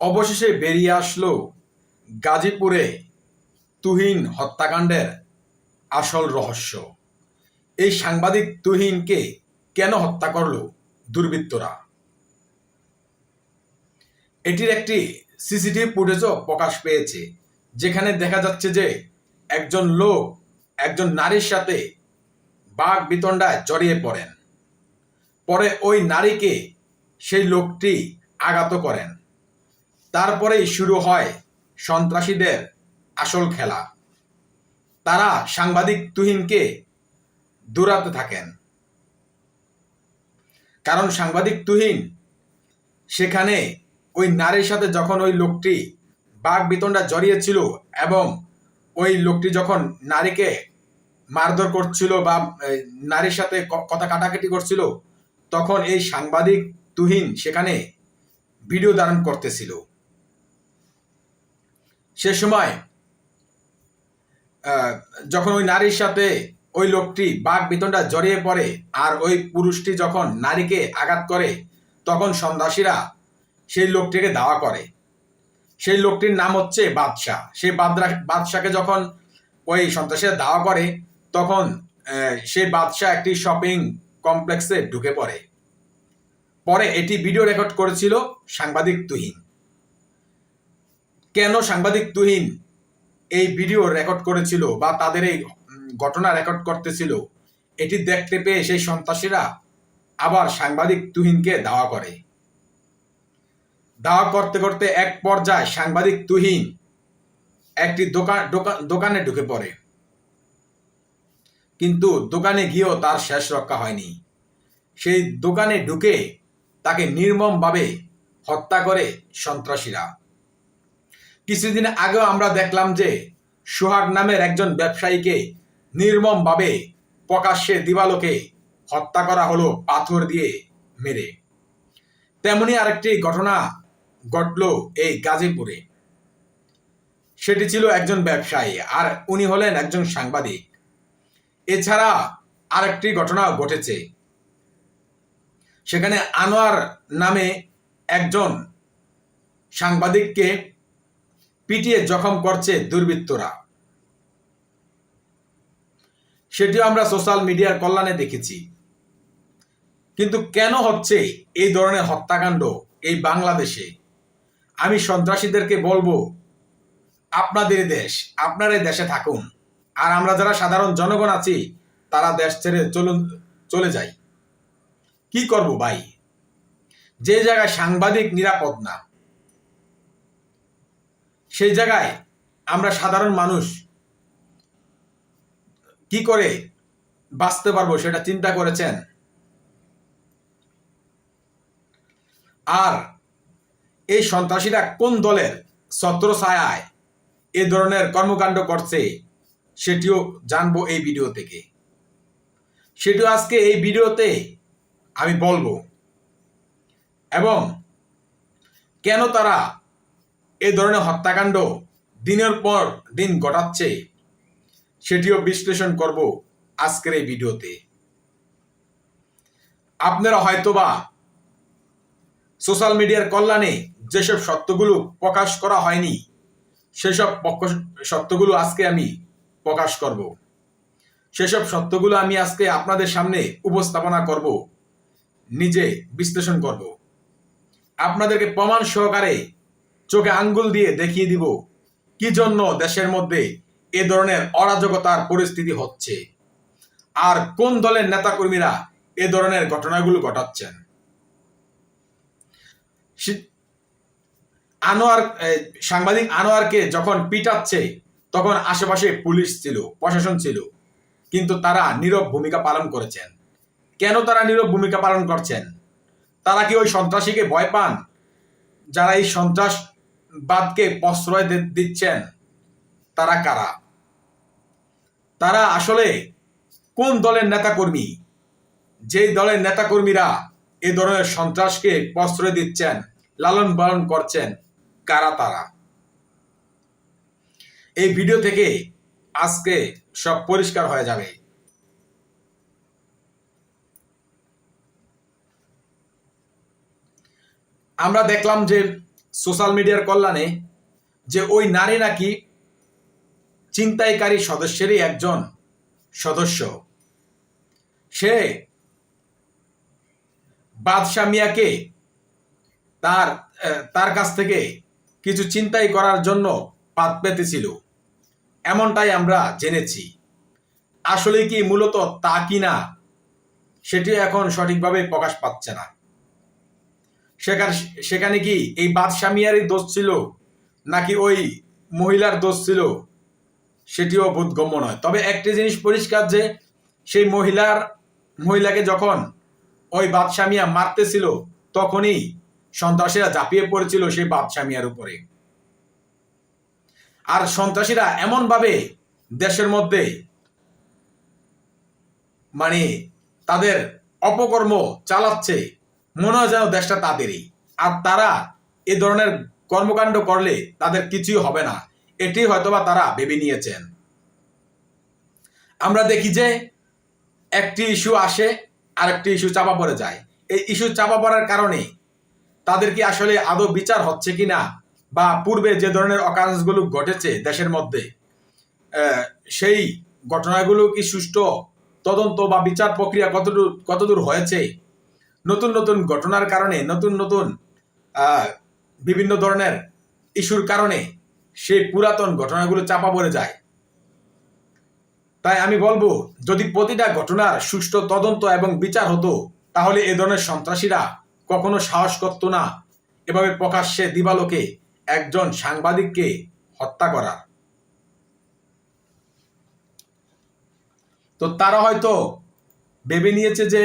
অবশেষে বেরিয়ে আসলো গাজীপুরে তুহিন হত্যাকাণ্ডের আসল রহস্য। এই সাংবাদিক তুহিনকে কেন হত্যা করল দুর্বৃত্তরা? এটির একটি সিসিটিভি ফুটেজও প্রকাশ পেয়েছে, যেখানে দেখা যাচ্ছে যে একজন লোক, একজন নারীর সাথে বাঘ বিতণ্ডায় জড়িয়ে পড়েন। পরে ওই নারীকে সেই লোকটি আঘাত করেন। তারপরেই শুরু হয় সন্ত্রাসীদের আসল খেলা। তারা সাংবাদিক তুহিনকে দৌড়াতে থাকেন। কারণ সাংবাদিক তুহিন সেখানে ওই নারীর সাথে যখন ওই লোকটি বাঘ বিতণ্ডা জড়িয়েছিল এবং ওই লোকটি যখন নারীকে মারধর করছিল বা নারীর সাথে কথা কাটাকাটি করছিল, তখন এই সাংবাদিক তুহিন সেখানে ভিডিও ধারণ করতেছিল। সে সময় যখন ওই নারীর সাথে ওই লোকটি বাঘ বিতনটা জড়িয়ে পড়ে আর ওই পুরুষটি যখন নারীকে আঘাত করে, তখন সন্ত্রাসীরা সেই লোকটিকে দাওয়া করে। সেই লোকটির নাম হচ্ছে বাদশাহ। সেই বাদরা বাদশাকে যখন ওই সন্ত্রাসীরা দাওয়া করে, তখন সেই বাদশাহ একটি শপিং কমপ্লেক্সে ঢুকে পড়ে। পরে এটি ভিডিও রেকর্ড করেছিল সাংবাদিক তুহিন। কেন সাংবাদিক তুহিন এই ভিডিও রেকর্ড করেছিল বা তাদের এই ঘটনা রেকর্ড করতেছিল, এটি দেখতে পেয়ে সেই সন্ত্রাসীরা আবার সাংবাদিক তুহিনকে দাওয়া করে। দাওয়া করতে করতে এক পর্যায়ে সাংবাদিক তুহিন একটি দোকান দোকান- ঢুকে পড়ে। কিন্তু দোকানে গিয়েও তার শেষ রক্ষা হয়নি। সেই দোকানে ঢুকে তাকে নির্মমভাবে হত্যা করে সন্ত্রাসীরা। কিছুদিন আগেও আমরা দেখলাম যে সোহাগ নামের একজন ব্যবসায়ীকে নির্মমভাবে প্রকাশ্যে দিবালোকে হত্যা করা হলো, পাথর দিয়ে মেরে। তেমনি আরেকটি ঘটনা ঘটল এই গাজীপুরে। সেটি ছিল একজন ব্যবসায়ী আর উনি হলেন একজন সাংবাদিক। এছাড়া আরেকটি ঘটনা ঘটেছে। সেখানে আনোয়ার নামে একজন সাংবাদিককে পিটিয়ে জখম করছে দুর্বৃত্তরা। সেটিও আমরা সোশ্যাল মিডিয়ার কল্যাণে দেখেছি। কিন্তু কেন হচ্ছে এই ধরনের হত্যাকাণ্ড এই বাংলাদেশে? আমি সন্ত্রাসীদেরকে বলব, আপনাদের দেশ আপনার এই দেশে থাকুন। আর আমরা যারা সাধারণ জনগণ আছি, তারা দেশ ছেড়ে চলুন, চলে যাই। কি করব ভাই? যে জায়গায় সাংবাদিক নিরাপদ না সেই জায়গায় আমরা সাধারণ মানুষ কি করে বাঁচতে পারব সেটা চিন্তা করেছেন? আর এই সন্ত্রাসীরা কোন দলের ছত্র ছায়ায় এ ধরনের কর্মকাণ্ড করছে সেটিও জানব এই ভিডিও থেকে। সেটিও আজকে এই ভিডিওতে আমি বলব। এবং কেন তারা এ ধরনের হত্যাকাণ্ড দিনের পর দিন ঘটাচ্ছে, সেটিও বিশ্লেষণ করব আজকের এই ভিডিওতে। আপনারা হয়তোবা সোশ্যাল মিডিয়ার কল্যাণে যেসব সত্যগুলো প্রকাশ করা হয়নি, সেসব সত্যগুলো আজকে আমি প্রকাশ করব। সেসব সত্যগুলো আমি আজকে আপনাদের সামনে উপস্থাপনা করব, নিজে বিশ্লেষণ করব। আপনাদেরকে প্রমাণ সহকারে চোখে আঙ্গুল দিয়ে দেখিয়ে দিব, কি জন্য দেশের মধ্যে এ ধরনের অরাজকতার পরিস্থিতি হচ্ছে? আর কোন দলের নেতাকর্মীরা এ ধরনের ঘটনাগুলো ঘটাচ্ছেন? আনোয়ার সাংবাদিক আনোয়ারকে যখন পিটাচ্ছে, তখন আশেপাশে পুলিশ ছিল, প্রশাসন ছিল, কিন্তু তারা নীরব ভূমিকা পালন করেছেন। কেন তারা নীরব ভূমিকা পালন করছেন? তারা কি ওই সন্ত্রাসীকে ভয় পান? যারা এই সন্ত্রাসবাদকে প্রশ্রয় দিচ্ছেন তারা কারা? তারা আসলে কোন দলের নেতাকর্মী? যেই দলের নেতাকর্মীরা এ ধরনের সন্ত্রাসকে প্রশ্রয় দিচ্ছেন, লালন পালন করছেন, কারা তারা? এই ভিডিও থেকে আজকে সব পরিষ্কার হয়ে যাবে। আমরা দেখলাম যে সোশ্যাল মিডিয়ার কল্যাণে যে ওই নারী নাকি চিন্তাইকারী সদস্যেরই একজন সদস্য। সে বাদশাহ মিয়াকে তার তার কাছ থেকে কিছু চিন্তাই করার জন্য পাত পেতেছিল। এমনটাই আমরা জেনেছি। আসলে কি মূলত তা কি না সেটি এখন সঠিকভাবে প্রকাশ পাচ্ছে না। সেখানে সেখানে কি এই বাদশাহ মিয়ারই দোষ ছিল? নাকি ওই মহিলার দোষ ছিল? সেটিও বোধগম্য নয়। তবে একটি জিনিস পরিষ্কার যে, সেই মহিলার মহিলাকে যখন ওই বাদশাহ মিয়া মারতেছিল, তখনই সন্ত্রাসীরা ঝাঁপিয়ে পড়েছিল সেই বাদশাহ মিয়ার উপরে। আর সন্ত্রাসীরা এমনভাবে দেশের মধ্যে মানে তাদের অপকর্ম চালাচ্ছে মনে হয় যেন দেশটা তাদেরই। আর তারা এ ধরনের কর্মকাণ্ড করলে তাদের কিছুই হবে না। এটি হয়তোবা তারা ভেবে নিয়েছেন। আমরা দেখি যে একটি ইস্যু আসে, আরেকটি ইস্যু চাপা পড়ে যায়। এই ইস্যু চাপা পড়ার কারণে তাদের কি আসলে আদৌ বিচার হচ্ছে কিনা বা পূর্বে যে ধরনের অকারেন্সগুলো ঘটেছে দেশের মধ্যে সেই ঘটনাগুলো কি সুষ্ঠু তদন্ত বা বিচার প্রক্রিয়া কতদূর কতদূর হয়েছে নতুন নতুন ঘটনার কারণে, নতুন নতুন বিভিন্ন ধরনের ইস্যুর কারণে সেই পুরাতন ঘটনাগুলো চাপা পড়ে যায়। তাই আমি বলব, যদি প্রতিটা ঘটনার সুষ্ঠু তদন্ত এবং বিচার হতো, তাহলে এ ধরনের সন্ত্রাসীরা কখনো সাহস করত না। এভাবে প্রকাশ্যে দিবালোকে একজন সাংবাদিককে হত্যা করার তো তারা হয়তো ভেবে নিয়েছে যে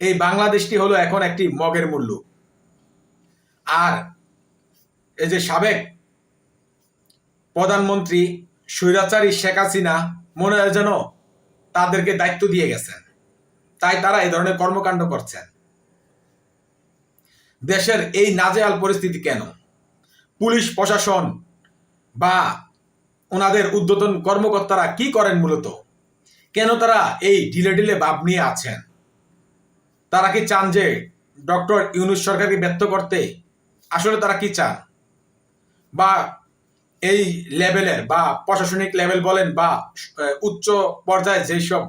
এই বাংলাদেশটি হলো এখন একটি মগের মূল্য। আর এই যে সাবেক প্রধানমন্ত্রী স্বৈরাচারী শেখ হাসিনা মনে হয় যেন তাদেরকে দায়িত্ব দিয়ে গেছেন। তাই তারা এই ধরনের কর্মকাণ্ড করছেন। দেশের এই নাজেহাল পরিস্থিতি কেন? পুলিশ, প্রশাসন বা ওনাদের উদ্বোধন কর্মকর্তারা কি করেন মূলত? কেন তারা এই ঢিলে ঢিলে ভাব নিয়ে আছেন? তারা কি চান যে ডক্টর ইউনুস সরকারকে ব্যর্থ করতে? আসলে তারা কি চান? বা এই লেভেলের বা প্রশাসনিক লেভেল বলেন বা উচ্চ পর্যায়ে যেসব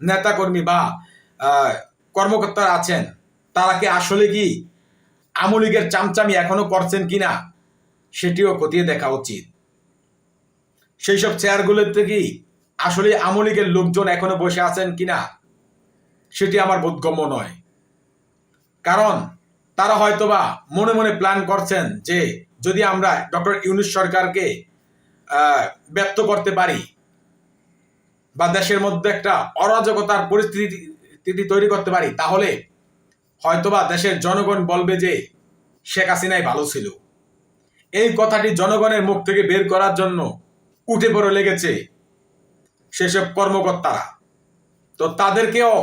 নেতাকর্মী বা কর্মকর্তারা আছেন, তারা কি আসলে কি আমলিগের চামচামি এখনও করছেন কিনা সেটিও খতিয়ে দেখা উচিত। সেই সব চেয়ারগুলোতে কি আসলে আমলিগের লোকজন এখনও বসে আছেন কিনা? সেটি আমার বোধগম্য নয়। কারণ তারা হয়তোবা মনে মনে প্ল্যান করছেন যে যদি আমরা ডক্টর ইউনুস সরকারকে ব্যক্ত করতে পারি বা দেশের মধ্যে একটা অরাজকতার পরিস্থিতি তৈরি করতে পারি, তাহলে হয়তোবা দেশের জনগণ বলবে যে শেখ হাসিনাই ভালো ছিল। এই কথাটি জনগণের মুখ থেকে বের করার জন্য উঠে পড়ে লেগেছে সেসব কর্মকর্তারা। তো তাদেরকেও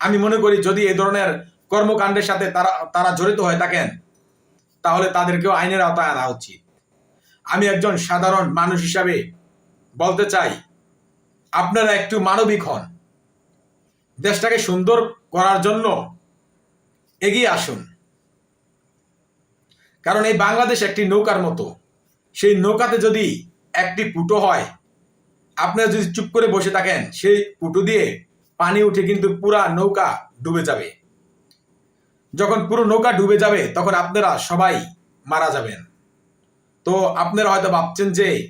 আমি মনে করি যদি এই ধরনের কর্মকাণ্ডের সাথে তারা তারা জড়িত হয়ে থাকেন, তাহলে তাদেরকেও আইনের আওতায় আনা উচিত। আমি একজন সাধারণ মানুষ হিসাবে বলতে চাই, আপনারা একটু মানবিক হন। দেশটাকে সুন্দর করার জন্য এগিয়ে আসুন। কারণ এই বাংলাদেশ একটি নৌকার মতো। সেই নৌকাতে যদি একটি পুটো হয়, আপনারা যদি চুপ করে বসে থাকেন, সেই পুটো দিয়ে পানি উঠে কিন্তু পুরা নৌকা ডুবে যাবে। যখন পুরো নৌকা ডুবে যাবে, তখন আপনারা সবাই মারা যাবেন। তো আপনারা হয়তো ভাবছেন যে,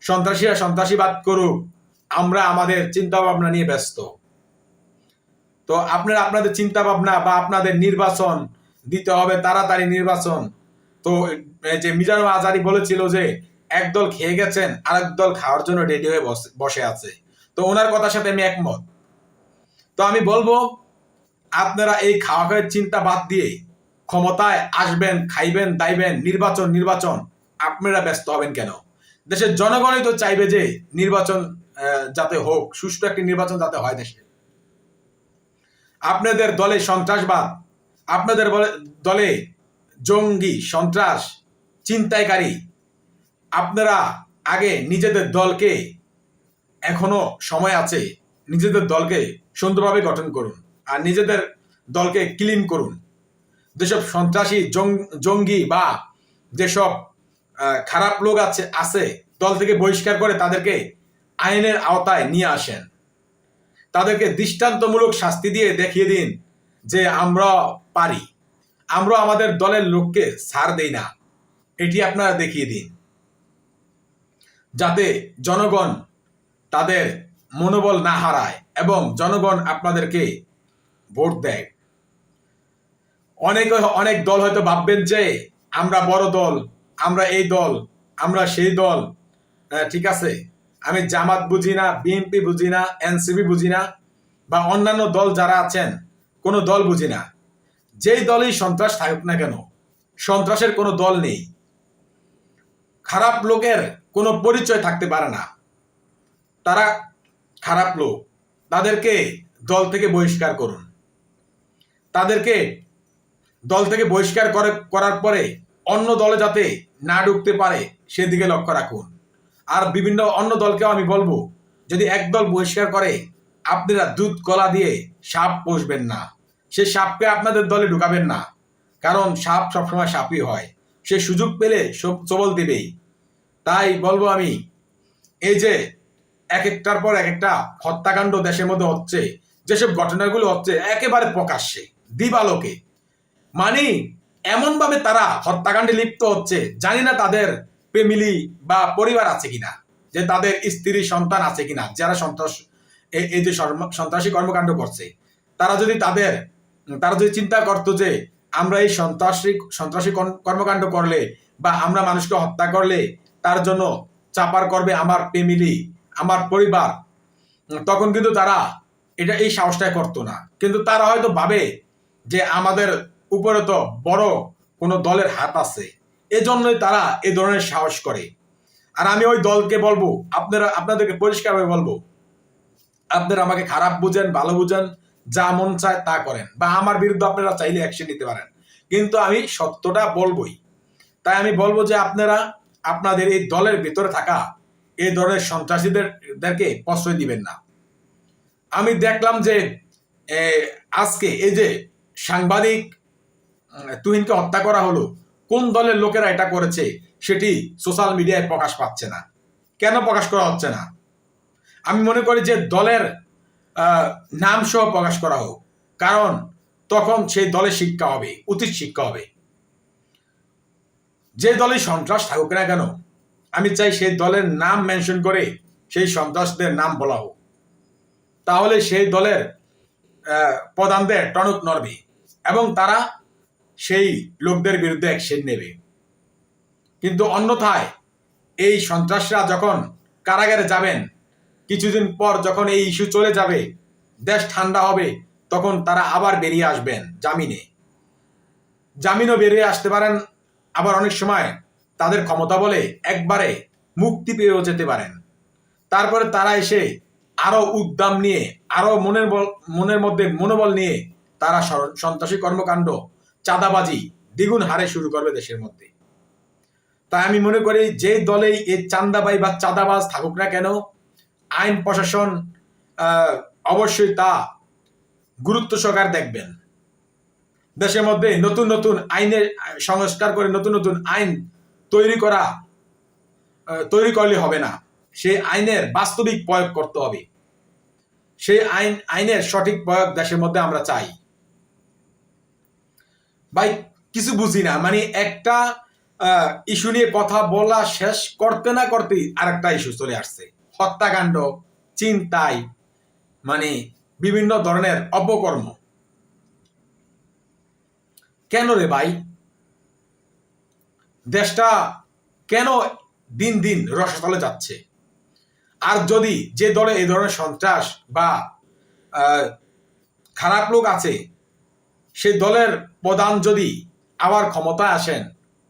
সন্ত্রাসীরা সন্ত্রাসীবাদ করুক, আমরা আমাদের চিন্তা ভাবনা নিয়ে ব্যস্ত। তো আপনারা আপনাদের চিন্তা ভাবনা বা আপনাদের নির্বাচন দিতে হবে, তাড়াতাড়ি নির্বাচন। তো যে মিজানুর আজারি বলেছিল যে, একদল খেয়ে গেছেন, আরেক দল খাওয়ার জন্য রেডি হয়ে বসে আছে। তো ওনার কথার সাথে আমি একমত। তো আমি বলব, আপনারা এই খাওয়া খাওয়ার চিন্তা বাদ দিয়ে ক্ষমতায় আসবেন, খাইবেন, দাইবেন, নির্বাচন নির্বাচন, আপনারা ব্যস্ত হবেন কেন? দেশের জনগণই তো চাইবে যে নির্বাচন যাতে হোক, সুষ্ঠু একটি নির্বাচন যাতে হয় দেশে। আপনাদের দলে সন্ত্রাসবাদ, আপনাদের দলে জঙ্গি, সন্ত্রাস চিন্তাইকারী আপনারা আগে নিজেদের দলকে এখনও সময় আছে নিজেদের দলকে সুন্দরভাবে গঠন করুন আর নিজেদের দলকে ক্লিন করুন। যেসব সন্ত্রাসী জঙ্গি বা যেসব খারাপ লোক আছে আছে, দল থেকে বহিষ্কার করে তাদেরকে আইনের আওতায় নিয়ে আসেন। তাদেরকে দৃষ্টান্তমূলক শাস্তি দিয়ে দেখিয়ে দিন যে আমরা পারি। আমরা আমাদের দলের লোককে ছাড় দেই না। এটি আপনারা দেখিয়ে দিন। যাতে জনগণ তাদের মনোবল না হারায় এবং জনগণ আপনাদেরকে ভোট দেয়। অনেক অনেক দল হয়তো ভাববেন যে আমরা বড় দল, আমরা এই দল, আমরা সেই দল। ঠিক আছে। আমি জামাত বুঝি না বিএনপি বুঝি না এনসিপি বুঝি না, বা অন্যান্য দল যারা আছেন, কোনো দল বুঝি না। যেই দলই সন্ত্রাস থাকুক না কেন, সন্ত্রাসের কোনো দল নেই। খারাপ লোকের কোনো পরিচয় থাকতে পারে না। তারা খারাপ লোক। তাদেরকে দল থেকে বহিষ্কার করুন। তাদেরকে দল থেকে বহিষ্কার করে, করার পরে অন্য দলে যাতে না ঢুকতে পারে, সেদিকে লক্ষ্য রাখুন। আর বিভিন্ন অন্য দলকেও আমি বলব, যদি এক দল বহিষ্কার করে, আপনারা দুধ কলা দিয়ে সাপ পোষবেন না। সে সাপকে আপনাদের দলে ঢুকাবেন না। কারণ সাপ সবসময় সাপই হয়। সে সুযোগ পেলে সব- সবল দেবেই। তাই বলব আমি, এই যে এক একটার পর এক একটা হত্যাকাণ্ড দেশের মধ্যে হচ্ছে, যেসব ঘটনাগুলো হচ্ছে একেবারে প্রকাশ্যে, দিবালোকে। মানে এমনভাবে তারা হত্যাকাণ্ডে লিপ্ত হচ্ছে, জানি না তাদের ফ্যামিলি বা পরিবার আছে কিনা, যে তাদের স্ত্রী, সন্তান আছে কিনা, যারা সন্ত্রাস এই যে সন্ত্রাসী কর্মকাণ্ড করছে। তারা যদি তাদের, তারা যদি চিন্তা করতো যে আমরা এই সন্ত্রাসী সন্ত্রাসী কর্ম- কর্মকাণ্ড করলে বা আমরা মানুষকে হত্যা করলে তার জন্য চাপার করবে আমার ফ্যামিলি আমার পরিবার, তখন কিন্তু তারা এটা, এই সাহসটাই করতো না। কিন্তু তারা হয়তো ভাবে যে আমাদের উপরে তো বড় কোনো দলের হাত আছে। এজন্যই তারা এই ধরনের সাহস করে। আর আমি ওই দলকে বলব, আপনারা, আপনাদেরকে পরিষ্কারভাবে বলব, আপনারা আমাকে খারাপ বুঝেন, ভালো বুঝেন, যা মন চায় তা করেন। বা আমার বিরুদ্ধে আপনারা চাইলে অ্যাকশন নিতে পারেন। কিন্তু আমি সত্যটা বলবোই। তাই আমি বলব যে আপনারা, আপনাদের এই দলের ভিতরে থাকা এই ধরনের সন্ত্রাসীদেরকে প্রশ্রয় দিবেন না। আমি দেখলাম যে আজকে এই যে সাংবাদিক তুহিনকে হত্যা করা হলো, কোন দলের লোকেরা এটা করেছে সেটি সোশ্যাল মিডিয়ায় প্রকাশ পাচ্ছে না। কেন প্রকাশ করা হচ্ছে না? আমি মনে করি যে দলের নাম সহ প্রকাশ করা হোক, কারণ তখন সেই দলের শিক্ষা হবে, উচিত শিক্ষা হবে। যে দলে সন্ত্রাস থাকুক না কেন আমি চাই সেই দলের নাম মেনশন করে সেই সন্ত্রাসদের নাম বলা হোক তাহলে সেই দলের প্রধানদের টনক নড়বে এবং তারা সেই লোকদের বিরুদ্ধে অ্যাকশন নেবে। কিন্তু অন্যথায় এই সন্ত্রাসরা যখন কারাগারে যাবেন, কিছুদিন পর যখন এই ইস্যু চলে যাবে, দেশ ঠান্ডা হবে, তখন তারা আবার বেরিয়ে আসবেন জামিনে। জামিনও বেরিয়ে আসতে পারেন, আবার অনেক সময় তাদের ক্ষমতা বলে একবারে মুক্তি পেয়েও যেতে পারেন। তারপরে তারা এসে আরও উদ্দাম নিয়ে আরও মনের মনের মধ্যে মনোবল নিয়ে তারা সন্ত্রাসী কর্মকাণ্ড, চাঁদাবাজি, দ্বিগুণ হারে শুরু করবে দেশের মধ্যে। তাই আমি মনে করি যে দলেই এই চান্দাবাই বা চাঁদাবাজ থাকুক না কেন, আইন, প্রশাসন অবশ্যই তা গুরুত্ব সহকারে দেখবেন। দেশের মধ্যে নতুন নতুন আইনের সংস্কার করে নতুন নতুন আইন তৈরি করা তৈরি করলে হবে না। সেই আইনের বাস্তবিক প্রয়োগ করতে হবে। সেই আইন, আইনের সঠিক প্রয়োগ দেশের মধ্যে আমরা চাই। ভাই, কিছু বুঝি না। মানে একটা ইস্যু নিয়ে কথা বলা শেষ করতে না করতেই আরেকটা ইস্যু চলে আসছে। হত্যাকাণ্ড চিন্তাই মানে বিভিন্ন ধরনের অপকর্ম। কেন রে ভাই? দেশটা কেন দিন দিন রসতলে যাচ্ছে? আর যদি যে দলে এই ধরনের সন্ত্রাস বা খারাপ লোক আছে, সেই দলের প্রধান যদি আবার ক্ষমতায় আসেন,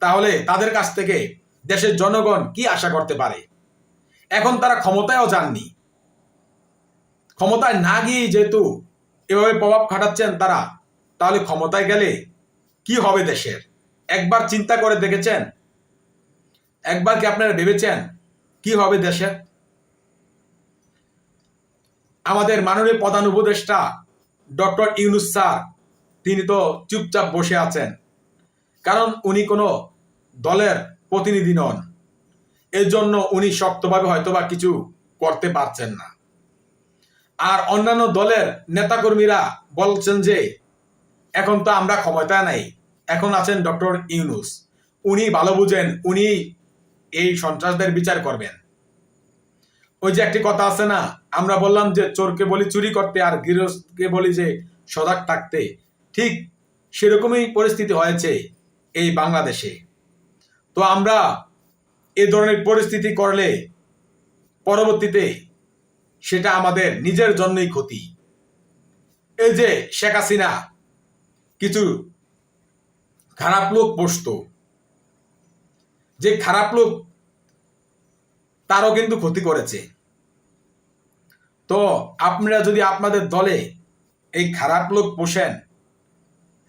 তাহলে তাদের কাছ থেকে দেশের জনগণ কি আশা করতে পারে? এখন তারা ক্ষমতায়ও যাননি। ক্ষমতায় না গিয়ে যেহেতু এভাবে প্রভাব খাটাচ্ছেন তারা, তাহলে ক্ষমতায় গেলে কি হবে দেশের? একবার চিন্তা করে দেখেছেন? একবার কি আপনারা ভেবেছেন কি হবে দেশে? আমাদের মাননীয় প্রধান উপদেষ্টা ডক্টর ইউনুস স্যার, তিনি তো চুপচাপ বসে আছেন। কারণ উনি কোনো দলের প্রতিনিধি নন। এর জন্য উনি শক্তভাবে হয়তোবা কিছু করতে পারছেন না। আর অন্যান্য দলের নেতাকর্মীরা বলছেন যে, এখন তো আমরা ক্ষমতায় নাই। এখন আছেন ডক্টর ইউনুস। উনি ভালো বুঝেন, উনি এই সন্ত্রাসদের বিচার করবেন। ওই যে একটি কথা আছে না, আমরা বললাম যে চোরকে বলি চুরি করতে আর গৃহস্থকে বলি যে সজাগ থাকতে। ঠিক সেরকমই পরিস্থিতি হয়েছে এই বাংলাদেশে। তো আমরা এ ধরনের পরিস্থিতি করলে পরবর্তীতে সেটা আমাদের নিজের জন্যই ক্ষতি। এই যে শেখ হাসিনা কিছু খারাপ লোক বসতো। যে খারাপ লোক, তারও কিন্তু ক্ষতি করেছে। তো আপনারা যদি আপনাদের দলে এই খারাপ লোক পোষেন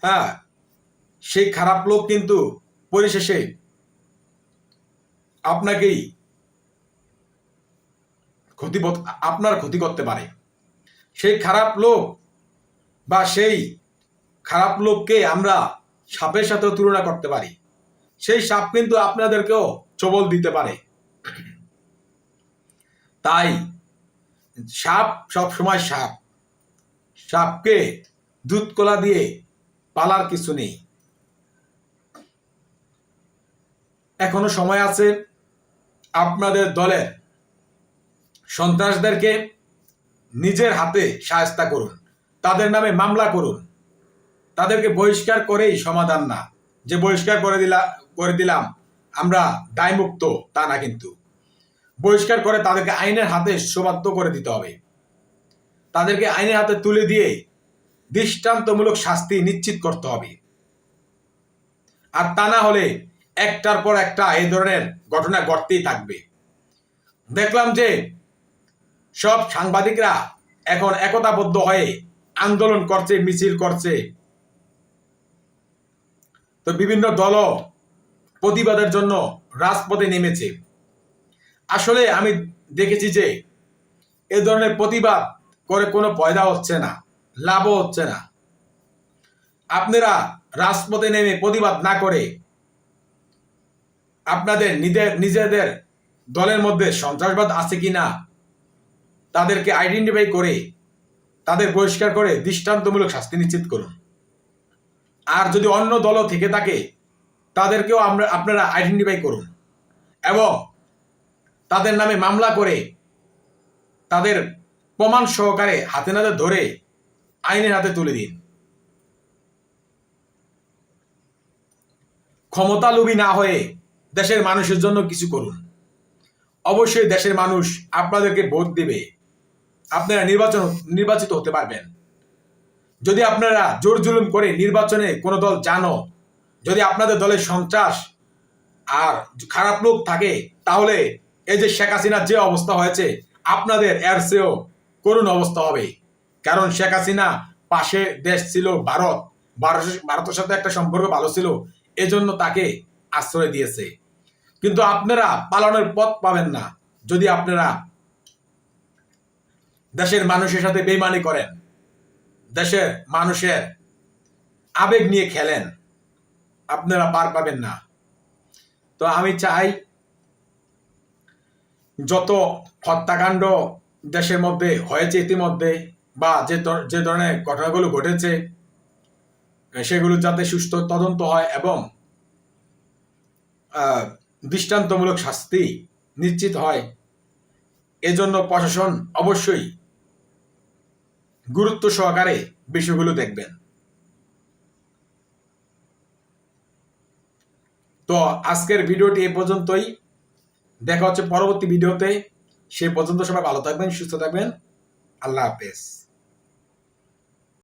হ্যাঁ সেই খারাপ লোক কিন্তু পরিশেষে আপনাকেই ক্ষতি আপনার ক্ষতি করতে পারে। সেই খারাপ লোক বা সেই খারাপ লোককে আমরা সাপের সাথেও তুলনা করতে পারি। সেই সাপ কিন্তু আপনাদেরকেও চবল দিতে পারে। তাই সাপ সব সময় সাপ। সাপকে দুধ কলা দিয়ে পালার কিছু নেই। এখনও সময় আছে আপনাদের দলের সন্ত্রাসদেরকে নিজের হাতে সায়স্তা করুন। তাদের নামে মামলা করুন। তাদেরকে বহিষ্কার করেই সমাধান না। যে বহিষ্কার করে দিলা, করে দিলাম, আমরা দায়মুক্ত, তা না কিন্তু। বহিষ্কার করে তাদেরকে আইনের হাতে সবাধ্য করে দিতে হবে। তাদেরকে আইনের হাতে তুলে দিয়ে দৃষ্টান্তমূলক শাস্তি নিশ্চিত করতে হবে। আর তা না হলে একটার পর একটা এই ধরনের ঘটনা ঘটতেই থাকবে। দেখলাম যে সব সাংবাদিকরা এখন একতাবদ্ধ হয়ে আন্দোলন করছে, মিছিল করছে তো বিভিন্ন দলও প্রতিবাদের জন্য রাজপথে নেমেছে। আসলে আমি দেখেছি যে এ ধরনের প্রতিবাদ করে কোনো পয়দা হচ্ছে না, লাভও হচ্ছে না। আপনারা রাজপথে নেমে প্রতিবাদ না করে আপনাদের নিজের নিজেদের দলের মধ্যে সন্ত্রাসবাদ আছে কি না, তাদেরকে আইডেন্টিফাই করে, তাদের বহিষ্কার করে দৃষ্টান্তমূলক শাস্তি নিশ্চিত করুন। আর যদি অন্য দলও থেকে থাকে, তাদেরকেও আমরা, আপনারা আইডেন্টিফাই করুন। এবং তাদের নামে মামলা করে তাদের প্রমাণ সহকারে হাতে নাতে ধরে আইনের হাতে তুলে দিন। ক্ষমতালোভী না হয়ে দেশের মানুষের জন্য কিছু করুন। অবশ্যই দেশের মানুষ আপনাদেরকে ভোট দেবে। আপনারা নির্বাচন, নির্বাচিত হতে পারবেন। যদি আপনারা জোর জুলুম করে নির্বাচনে কোনো দল জানো, যদি আপনাদের দলের সন্ত্রাস আর খারাপ লোক থাকে, তাহলে এই যে শেখ হাসিনার যে অবস্থা হয়েছে, আপনাদের এর চেয়েও করুণ অবস্থা হবে। কারণ শেখ হাসিনা পাশে দেশ ছিল ভারত, ভারতের সাথে একটা সম্পর্ক ভালো ছিল, এজন্য তাকে আশ্রয় দিয়েছে। কিন্তু আপনারা পালনের পথ পাবেন না যদি আপনারা দেশের মানুষের সাথে বেমানি করেন। দেশের মানুষের আবেগ নিয়ে খেলেন। আপনারা পার পাবেন না। তো আমি চাই যত হত্যাকাণ্ড দেশের মধ্যে হয়েছে ইতিমধ্যে বা যে যে ধরনের ঘটনাগুলো ঘটেছে সেগুলো যাতে সুস্থ তদন্ত হয় এবং দৃষ্টান্তমূলক শাস্তি নিশ্চিত হয়, এজন্য প্রশাসন অবশ্যই গুরুত্ব সহকারে বিষয়গুলো দেখবেন। তো আজকের ভিডিওটি এ পর্যন্তই। দেখা হচ্ছে পরবর্তী ভিডিওতে। সে পর্যন্ত সবাই ভালো থাকবেন, সুস্থ থাকবেন। আল্লাহ হাফেজ।